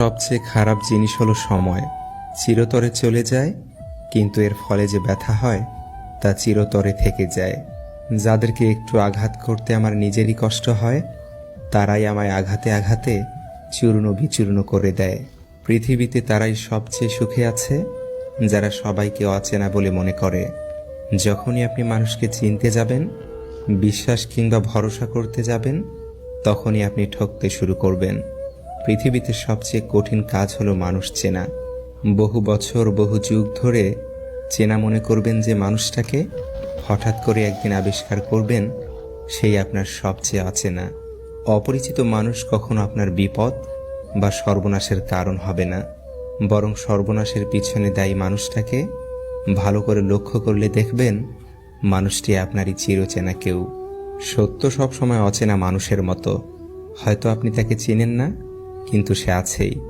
সবচেয়ে খারাপ জিনিস হলো সময়। চিরতরে চলে যায়, কিন্তু এর ফলে যে ব্যথা হয়, তা চিরতরে থেকে যায়। যাদেরকে একটু আঘাত করতে আমার নিজেরই কষ্ট হয়, তারাই আমায় আঘাতে আঘাতে চূর্ণ বিচূর্ণ করে দেয়। পৃথিবীতে তারাই সবচেয়ে সুখে আছে, যারা সবাইকে অচেনা বলে মনে করে। যখনই আপনি মানুষকে চিনতে যাবেন, বিশ্বাস কিংবা ভরসা করতে যাবেন, তখনই আপনি ঠকতে শুরু করবেন। পৃথিবীতে সবচেয়ে কঠিন কাজ হলো মানুষ চেনা। বহু বছর, বহু যুগ ধরে চেনা মনে করবেন যে মানুষটাকে হঠাৎ করে একদিন আবিষ্কার করবেন, সেই আপনার সবচেয়ে অচেনা। অপরিচিত মানুষ কখনো আপনার বিপদ বা সর্বনাশের কারণ হবে না। বরং সর্বনাশের পিছনে দায়ী মানুষটাকে ভালো করে লক্ষ্য করলে দেখবেন মানুষটি আপনারই চিরচেনা কেউ। সত্য সবসময় অচেনা মানুষের মতো। হয়তো আপনি তাকে চেনেন না কিন্তু সে আছেই।